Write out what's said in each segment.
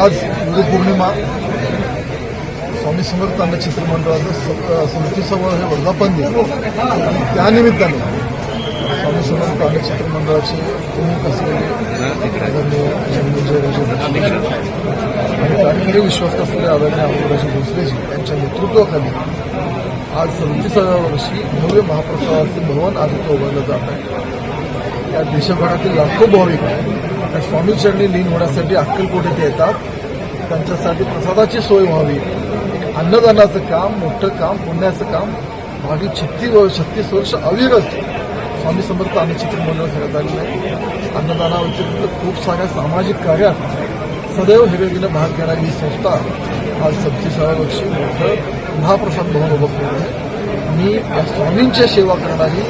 आज गुरुपौर्णिमा स्वामी समर्थांना चित्रमंडळाचं मंडळाचं समितीसमोर हे वर्धापन दिलं आणि त्यानिमित्ताने स्वामी समर्थ अन्नचित्र मंडळाचे प्रमुख असलेले आणि कार्यकारी विश्वास असलेले आदरणीय अमोलराजे भोसलेजी यांच्या नेतृत्वाखाली आज सदतीसाव्या वर्षी भव्य महाप्रसादाचे भवन आदित्य उभारलं जात आहे. या देशभरातील लाखो भाविक या स्वामी चरणी लीन होण्यासाठी अक्कलकोट येथे येतात. त्यांच्यासाठी प्रसादाची सोय व्हावी. अन्नदानाचं काम मोठं काम पुण्याचं काम. मागील छत्तीस छत्तीस वर्ष अविरत स्वामी समर्थ अन्नचित्र मंडळ करत आलेलं आहे. अन्नदानाव्यतिरिक्त खूप साऱ्या सामाजिक कार्यात सदैव हिरवीनं भाग घेणारी ही संस्था आज सत्तीसाव्या वर्षी मोठं महाप्रसाद भवन उभं केलं आहे. मी या स्वामींच्या सेवा करणारी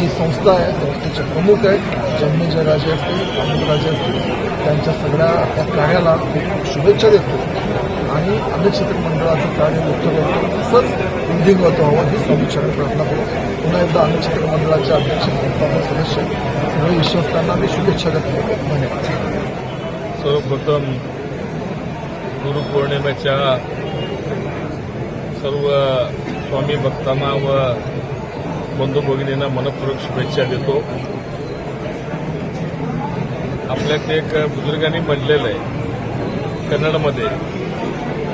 जी संस्था आहे संस्थेचे प्रमुख आहेत जन्मेजय राजे असतील अमोल राजे असतील त्यांच्या सगळ्या त्या कार्याला खूप शुभेच्छा देतो. आणि अन्नक्षेत्र मंडळाचं कार्य व्यक्त म्हणजे करतो तसंच वृद्धिंगत व्हावं ही स्वामीच्याकडे प्रार्थना करू. पुन्हा एकदा अन्नक्षेत्र मंडळाचे अध्यक्ष संस्थापक सदस्य सगळे विश्वस्तांना मी शुभेच्छा देतो. धन्यवाद. सर्वप्रथम गुरुपौर्णिमेच्या सर्व स्वामी भक्तांना व बंधू भगिनींना मनपूर्वक शुभेच्छा देतो. आपल्यात एक बुजुर्गांनी म्हटलेलं आहे कन्नडमध्ये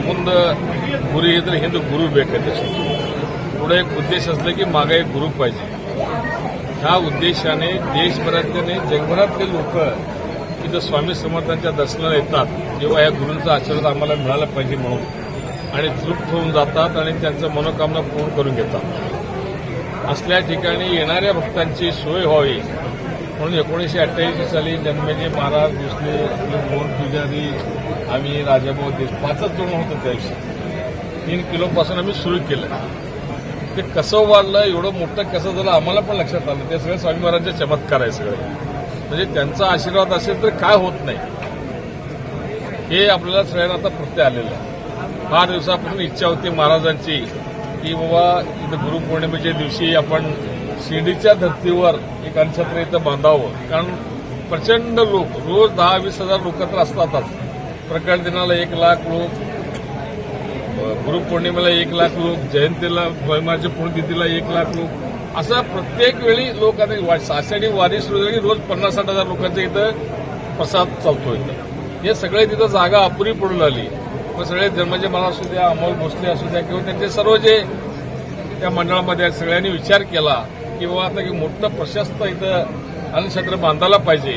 मुंद गुरु हे तर गुरु बेकायदेशीर पुढे एक उद्देश असला की मागे एक गुरु पाहिजे. ह्या उद्देशाने देशभरातले आणि जगभरातले लोक तिथं स्वामी समर्थांच्या दर्शनाला येतात जेव्हा या गुरूंचा आशीर्वाद आम्हाला मिळाला पाहिजे म्हणून. आणि तृप्त होऊन जातात आणि त्यांचं मनोकामना पूर्ण करून घेतात. असल्या ठिकाणी येणाऱ्या भक्तांची सोय व्हावी. म्हणून एकोणीसशे अठ्ठ्याऐंशी साली जन्मेजी महाराज भोसले मोहन पुजारी आम्ही राजाभाऊ देश पाचच जण होतो त्या दिवशी तीन किलोपासून आम्ही सुरू केलं. ते कसं वाढलं एवढं मोठं कसं झालं आम्हाला पण लक्षात आलं ते सगळे स्वामी महाराजांचे चमत्कार आहे सगळे. म्हणजे त्यांचा आशीर्वाद असेल तर काय होत नाही. हे आपल्याला सगळ्यांना आता प्रत्यय आलेलं आहे. फार दिवसापासून इच्छा होती महाराजांची की बाबा इथं गुरुपौर्णिमेच्या दिवशी आपण शिर्डीच्या धर्तीवर एक अन्नछत्र इथं बांधावं. कारण प्रचंड लोक रोज दहा वीस हजार लोक तर असतातच. प्रकट दिनाला एक लाख लोक गुरुपौर्णिमेला एक लाख लोक जयंतीला वैमाच्या पुण्यतिथीला एक लाख लोक. असा प्रत्येक वेळी लोक आता वा- वारी सुरू झाली रोज पन्नास साठ हजार लोकांच्या इथं प्रसाद चालतो इथं हे सगळे तिथं जागा अपुरी पडून आली मग सगळे धर्मजे मला असू द्या अमोल भोसले असू द्या किंवा त्यांचे सर्व जे त्या मंडळामध्ये सगळ्यांनी विचार केला की बाबा आता की मोठं प्रशस्त इथं अन्नक्षेत्र बांधायला पाहिजे.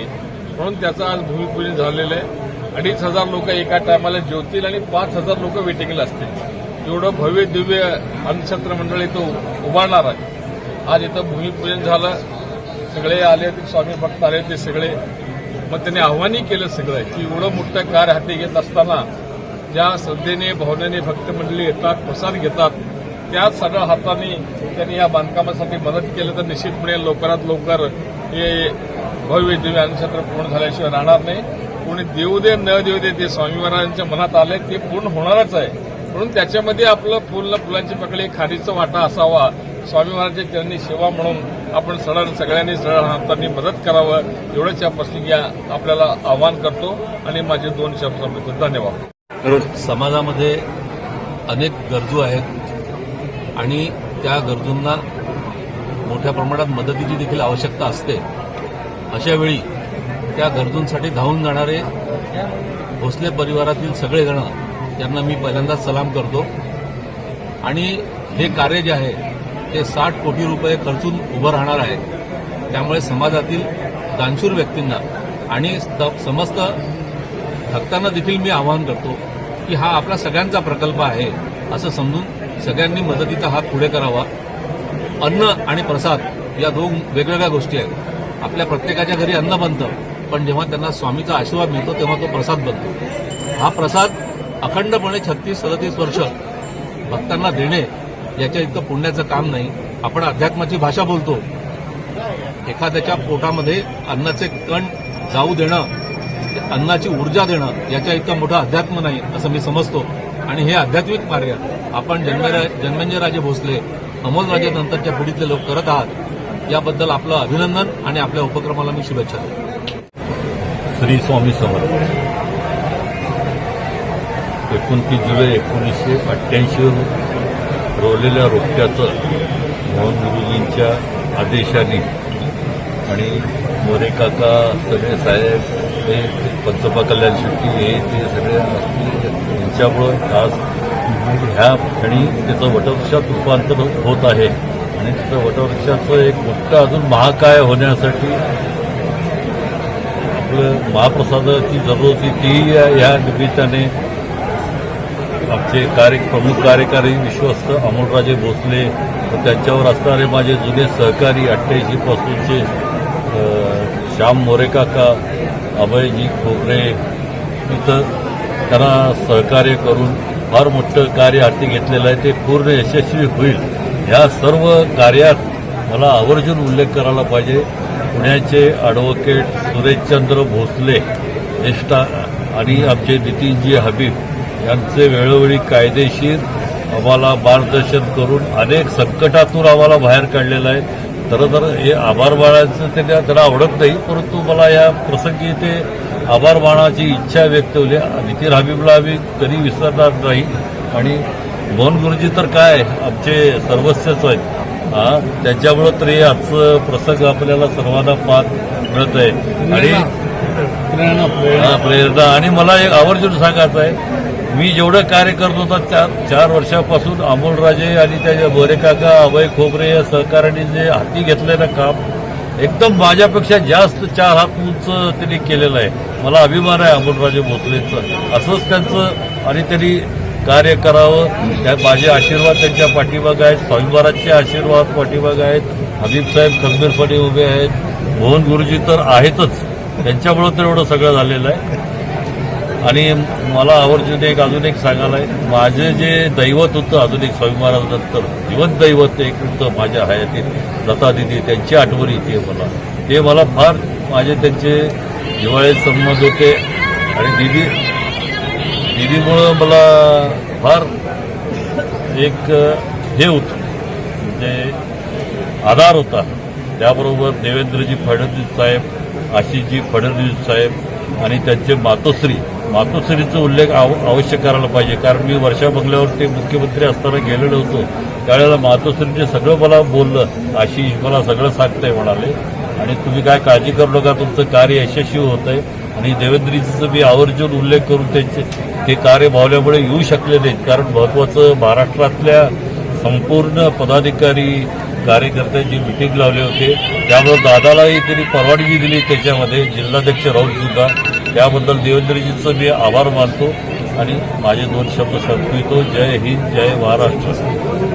म्हणून त्याचं आज भूमिपूजन झालेलं आहे. अडीच हजार लोक एका टायमाला जेवतील आणि पाच हजार लोक वेटिंगला असतील. एवढं भव्य दिव्य अन्नक्षेत्र मंडळ इथं उभारणार आहे. आज इथं भूमिपूजन झालं. सगळे आले होते स्वामी भक्त आले ते सगळे. मग त्यांनी आव्हानही केलं सगळं की एवढं मोठं कार्य हाती घेत असताना ज्या श्रद्धेने भावनेने भक्त मंडळी येतात प्रसाद घेतात त्याच सगळ्या हाताने त्यांनी या बांधकामासाठी मदत केलं तर निश्चितपणे लवकरात लवकर हे भव्य दिव्य अन्नक्षेत्र पूर्ण झाल्याशिवाय राहणार नाही. कोणी देऊ दे न देऊ दे ते स्वामी महाराजांच्या मनात आले ते पूर्ण होणारच आहे. म्हणून त्याच्यामध्ये आपलं फुल फुलांची पकडी खारीचा वाटा असावा. स्वामी महाराजांच्या चरणी सेवा म्हणून आपण सरळ सगळ्यांनी सरळ हातांनी मदत करावं एवढंच या प्रसंगी आपल्याला आवाहन करतो. आणि माझे दोन शब्द धन्यवाद. समाजामध्ये अनेक गरजू आहेत आणि त्या गरजूंना मोठ्या प्रमाणात मदतीची देखील आवश्यकता असते. अशावेळी त्या गरजूंसाठी धावून जाणारे भोसले परिवारातील सगळेजण त्यांना मी पहिल्यांदाच सलाम करतो. आणि हे कार्य जे आहे ते साठ कोटी रुपये खर्चून उभं राहणार आहे. त्यामुळे समाजातील दानशूर व्यक्तींना आणि स्त- समस्त भक्तांना देखील मी आवाहन करतो की हा आपला सगळ्यांचा प्रकल्प आहे असं समजून सगळ्यांनी मदतीचा हात पुढे करावा. अन्न आणि प्रसाद या दोन वेगवेगळ्या गोष्टी आहेत. आपल्या प्रत्येकाच्या घरी अन्न बनतं पण जेव्हा त्यांना स्वामीचा आशीर्वाद मिळतो तेव्हा तो प्रसाद बनतो. हा प्रसाद अखंडपणे छत्तीस सदतीस वर्ष भक्तांना देणे याच्या इतकं पुण्याचं काम नाही. आपण अध्यात्माची भाषा बोलतो. एखाद्याच्या पोटामध्ये अन्नाचे कण जाऊ देणं अन्नाची ऊर्जा देणं याच्या इतकं मोठं अध्यात्म नाही असं मी समजतो. आणि हे आध्यात्मिक कार्य आपण जन्मेरा जन्मेंजयराजे भोसले अमोलराजे नंतरच्या पिढीतले लोक करत आहात याबद्दल आपलं अभिनंदन आणि आपल्या उपक्रमाला मी शुभेच्छा देतो. श्री स्वामी समर्थ. एकोणतीस जुलै एकोणीसशे अठ्ठ्याऐंशी रोवलेल्या रोपट्याचं मोहन गुरुजींच्या आदेशाने आणि मोरेकाका सगळे साहेब ते पंचपा कल्याण शेट्टी हे ते सगळे यांच्यामुळं आज ह्या क्षणी त्याचं वटवृक्षात रूपांतर होत आहे. आणि तिथं वटवृक्षाचं एक मोठं अजून महाकाय होण्यासाठी आपलं महाप्रसादाची जरूरत होती ती या निमित्ताने आमचे कार्य प्रमुख कार्यकारी विश्वस्त अमोलराजे भोसले त्यांच्यावर असणारे माझे जुने सहकारी अठ्ठ्याऐंशी पासूनचे श्याम मोरेकाका अभयजी खोबरे इथं त्यांना सहकार्य करून फार मोठं कार्य हाती घेतलेलं आहे. ते पूर्ण यशस्वी होईल. ह्या सर्व कार्यात मला आवर्जून उल्लेख करायला पाहिजे. पुण्याचे ॲडव्होकेट सुरेशचंद्र भोसले ज्येष्ठा आणि आमचे नितीनजी हबीब यांचे वेळोवेळी कायदेशीर आम्हाला मार्गदर्शन करून अनेक संकटातून आम्हाला बाहेर काढलेलं आहे. तर तर हे आभार बाळाचं त्यांना त्यांना आवडत नाही परंतु मला या प्रसंगी ते आभार मानाची इच्छा व्यक्त होली नितीन हबीबला आम्ही कधी विसरणार नाही. आणि मोहन गुरुजी तर काय आमचे सर्वस्वच आहेत. हा त्याच्यामुळं तरी आजचं प्रसंग आपल्याला सर्वांना पाठ मिळत आहे आणि हा, प्रेरणा. आणि मला एक आवर्जून सांगायचं आहे मी जेवढं कार्य करत होता चार चार वर्षापासून अमोलराजे आणि त्याच्या बोरे काका अभय खोबरे या सहकाऱ्यांनी जे हाती घेतलेलं काम एकदम माझ्यापेक्षा जास्त चार हात उंच त्यांनी केलेलं आहे. मला अभिमान आहे अमोलराजे भोसलेचं. असंच त्यांचं आणि त्यांनी कार्य करावं. त्या माझे आशीर्वाद त्यांच्या पाठीमागं आहेत. स्वामीवारांचे आशीर्वाद पाठीमाग आहेत. हबीब साहेब खंबीरपणे उभे आहेत. मोहन गुरुजी तर आहेतच. त्यांच्यामुळं तर एवढं सगळं झालेलं आहे. आणि मला आवर्जून एक अजून एक सांगायला आहे. माझे जे दैवत होतं अजून एक स्वामी महाराजांनंतर जिवंत दैवत एक होतं माझ्या हयातीत लता दिदी त्यांची आठवण येते मला. ते मला फार माझे त्यांचे जिव्हाळे संबंध होते आणि दिदी दिदीमुळं मला फार एक हे होतं. म्हणजे आधार होता. त्याबरोबर देवेंद्रजी फडणवीस साहेब आशिषजी फडणवीस साहेब आणि त्यांचे मातोश्री मातोश्रीचा उल्लेख आव अवश्य करायला पाहिजे. कारण मी वर्षा बंगल्यावर ते मुख्यमंत्री असताना गेलेलो होतो. त्यावेळेला मातोश्रीने सगळं मला बोललं. आशिष मला सगळं सांगतंय म्हणाले. आणि तुम्ही काय काळजी करू नका. तुमचं कार्य यशस्वी होत आहे आणि देवेंद्रजीचं मी आवर्जून उल्लेख करून त्यांचे ते कार्य भावल्यामुळे येऊ शकले नाहीत. कारण महत्वाचं महाराष्ट्रातल्या संपूर्ण पदाधिकारी कार्यकर्त्यांची मिटिंग लावले होते त्यामुळे दादालाही त्यांनी परवानगी दिली त्याच्यामध्ये. जिल्हाध्यक्ष राहुल सुद्धा. त्याबद्दल देवेंद्रजींचं मी आभार मानतो आणि माझे दोन शब्द सांगतो जय हिंद जय महाराष्ट्र.